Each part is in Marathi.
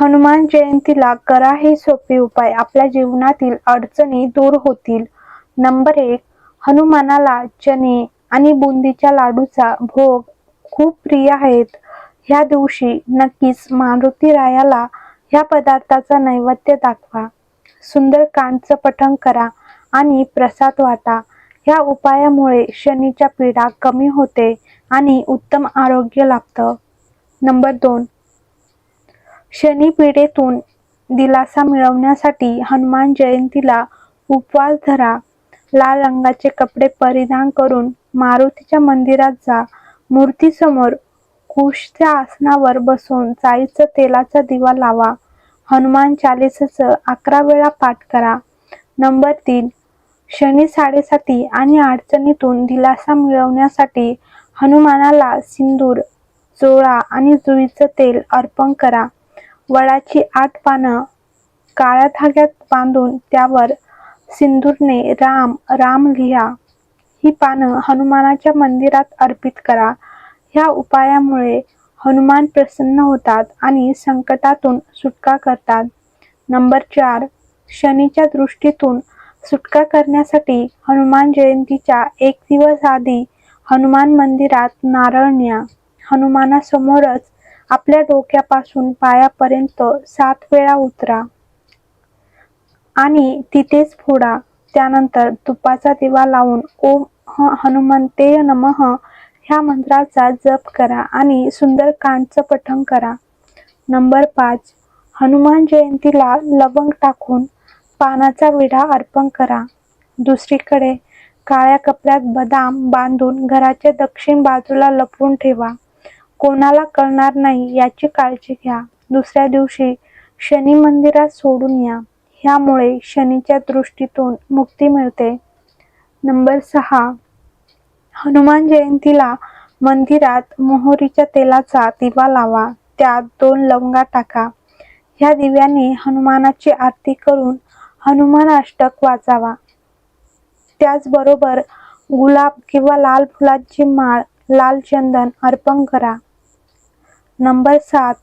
हनुमान जयंतीला करा हे सोपे उपाय. आपल्या जीवनातील अडचणी दूर होतील. नंबर एक हनुमानाला चणे आणि बुंदीच्या लाडूचा भोग खूप प्रिय आहेत. ह्या दिवशी नक्कीच मारुती रायाला ह्या पदार्थाचा नैवेद्य दाखवा. सुंदरकांडचं पठण करा आणि प्रसाद वाटा. ह्या उपायामुळे शनीच्या पीडा कमी होते आणि उत्तम आरोग्य लाभतं. नंबर दोन शनी दिलासा मिळवण्यासाठी हनुमान जयंतीला उपवास धरा. लाल रंगाचे कपडे परिधान करून मारुतीच्या मंदिरात जा. मूर्तीसमोर कुशच्या आसनावर बसून जाईचं तेलाचा दिवा लावा. हनुमान चालिसाचं अकरा वेळा पाठ करा. नंबर तीन. शनी साडेसाती आणि अडचणीतून दिलासा मिळवण्यासाठी हनुमानाला सिंदूर चोळा आणि जुईचं तेल अर्पण करा. वडाची आठ पानं काळ्या धाग्यात बांधून त्यावर सिंदूरने राम राम लिहा. ही पानं हनुमानाच्या मंदिरात अर्पित करा. ह्या उपायामुळे हनुमान प्रसन्न होतात आणि संकटातून सुटका करतात. नंबर चार शनीच्या दृष्टीतून सुटका करण्यासाठी हनुमान जयंतीच्या एक दिवस आधी हनुमान मंदिरात नारळ न्या. हनुमानासमोरच आपल्या डोक्यापासून पायापर्यंत सात वेळा उतरा. आणि तिथेच फोडा. त्यानंतर तुपाचा दिवा लावून ओम ह हनुमंतेय नमः ह्या मंत्राचा जप करा आणि सुंदरकांडचं पठण करा. नंबर पाच. हनुमान जयंतीला लवंग टाकून पानाचा विडा अर्पण करा. दुसरीकडे काळ्या कपड्यात बदाम बांधून घराच्या दक्षिण बाजूला लपवून ठेवा. कोणाला कळणार नाही याची काळजी घ्या. दुसऱ्या दिवशी शनी मंदिरात सोडून या. ह्यामुळे शनीच्या दृष्टीतून मुक्ती मिळते. नंबर सहा. हनुमान जयंतीला मंदिरात मोहरीच्या तेलाचा दिवा लावा. त्यात दोन लवंगा टाका. ह्या दिव्याने हनुमानाची आरती करून हनुमान अष्टक वाचावा. त्याचबरोबर गुलाब किंवा लाल फुलाची माळ लाल चंदन अर्पण करा. नंबर सात.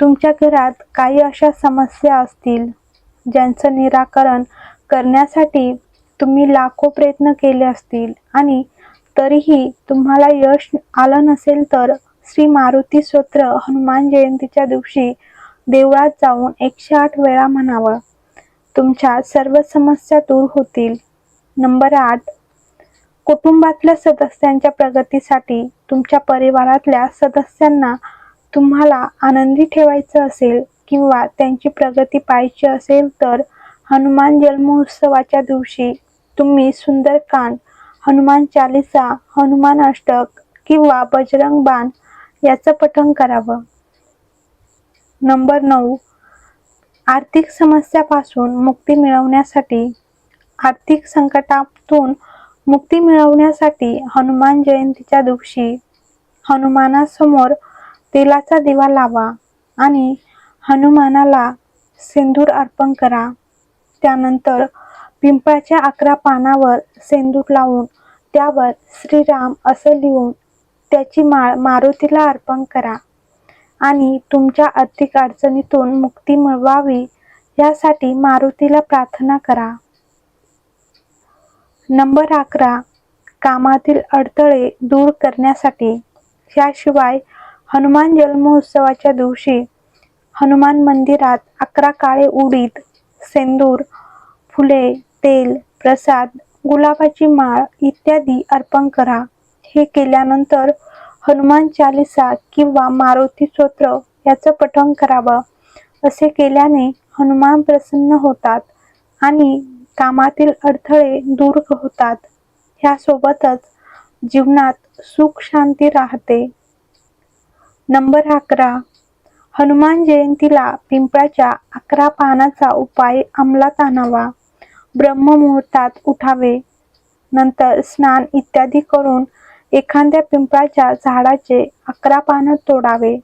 तुमच्या घरात काही अशा समस्या असतील ज्यांचं निराकरण करण्यासाठी तुम्ही लाखो प्रयत्न केले असतील आणि तरीही तुम्हाला यश आलं नसेल तर श्री मारुती स्तोत्र हनुमान जयंतीच्या दिवशी देवळात जाऊन एकशे आठ वेळा म्हणावं. तुमच्या सर्व समस्या दूर होतील. नंबर आठ. कुटुंबातल्या सदस्यांच्या प्रगतीसाठी तुमच्या परिवारातल्या सदस्यांना तुम्हाला आनंदी ठेवायचं असेल किंवा त्यांची प्रगती पाहायची असेल तर हनुमान जन्मोत्सवाच्या दिवशी तुम्ही सुंदरकांड हनुमान चालिसा हनुमान अष्टक किंवा बजरंग बाण याचं पठण करावं. नंबर नऊ. आर्थिक समस्यापासून मुक्ती मिळवण्यासाठी आर्थिक संकटातून मुक्ती मिळवण्यासाठी हनुमान जयंतीच्या दिवशी हनुमानासमोर तेलाचा दिवा लावा आणि हनुमानाला सिंदूर अर्पण करा. त्यानंतर पिंपळाच्या अकरा पानावर सेंदूर लावून त्यावर श्रीराम असं लिहून त्याची माळ मारुतीला अर्पण करा. आणि तुमच्या आर्थिक अडचणीतून मुक्ती मिळवावी यासाठी मारुतीला प्रार्थना करा. नंबर अकरा. कामातील अडथळे दूर करण्यासाठी. याशिवाय हनुमान जन्मोत्सवाच्या दिवशी हनुमान मंदिरात अकरा काळे उडीद सेंदूर फुले तेल प्रसाद गुलाबाची माळ इत्यादी अर्पण करा. हे केल्यानंतर हनुमान चालिसा किंवा मारुती स्तोत्र याचं पठण करावं. असे केल्याने हनुमान प्रसन्न होतात आणि कामातील अडथळे दूर होतात. ह्यासोबतच जीवनात सुख शांती राहते. नंबर अकरा. हनुमान जयंतीला पिंपळाच्या अकरा पानाचा उपाय अंमलात आणावा. ब्रह्ममुहूर्तात उठावे. नंतर स्नान इत्यादी करून एखाद्या पिंपळाच्या झाडाचे अकरा पानं तोडावे.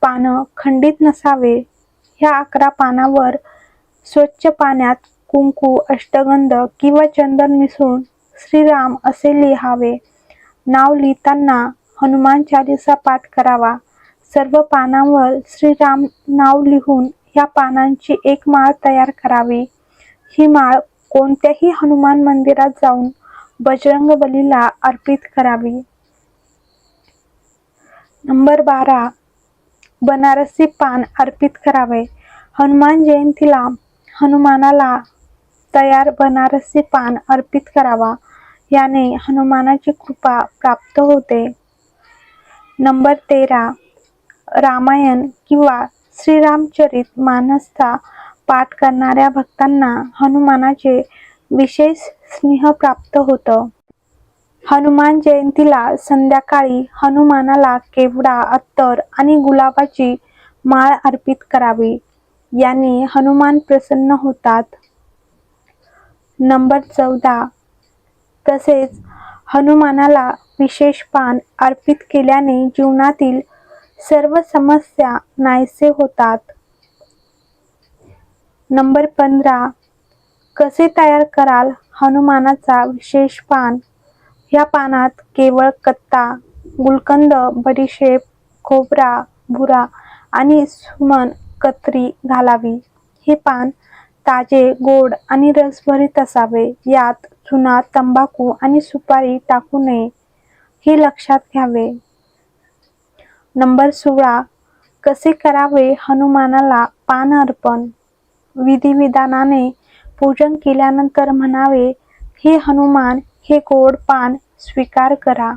पानं खंडित नसावे. ह्या अकरा पानावर स्वच्छ पाण्यात कुंकू अष्टगंध किंवा चंदन मिसळून श्रीराम असे लिहावे. नाव लिहिताना हनुमान चालिसा पाठ करावा. सर्व पानांवर श्रीराम नाव लिहून या पानांची एक माळ तयार करावी. ही माळ कोणत्याही हनुमान मंदिरात जाऊन बजरंग बलीला अर्पित करावी. नंबर बारा. बनारसी पान अर्पित करावे. हनुमान जयंतीला हनुमानाला तयार बनारसी पान अर्पित करावा. याने हनुमानाची कृपा प्राप्त होते. नंबर तेरा रामायण किंवा श्रीरामचरित मानसचा पाठ करणाऱ्या भक्तांना हनुमानाचे विशेष स्नेह प्राप्त होतं. हनुमान जयंतीला संध्याकाळी हनुमानाला केवडा अत्तर आणि गुलाबाची माळ अर्पित करावी. याने हनुमान प्रसन्न होतात. नंबर चौदा तसेच हनुमानाला विशेष पान अर्पित केल्याने जीवनातील सर्व समस्या नाहीसे होतात. नंबर पंधरा. कसे तयार कराल हनुमानाचा विशेष पान? या पानात केवळ कत्ता गुलकंद बडीशेप खोबरा भुरा आणि सुमन कत्री घालावी. हे पान ताजे गोड आणि रसभरीत असावे. यात चुना तंबाखू आणि सुपारी टाकू नये. हे लक्षात घ्यावे. नंबर सोळा. कसे करावे हनुमानाला पान अर्पण? विधिविधानाने पूजन केल्यानंतर म्हणावे हे हनुमान हे गोड पान स्वीकार करा.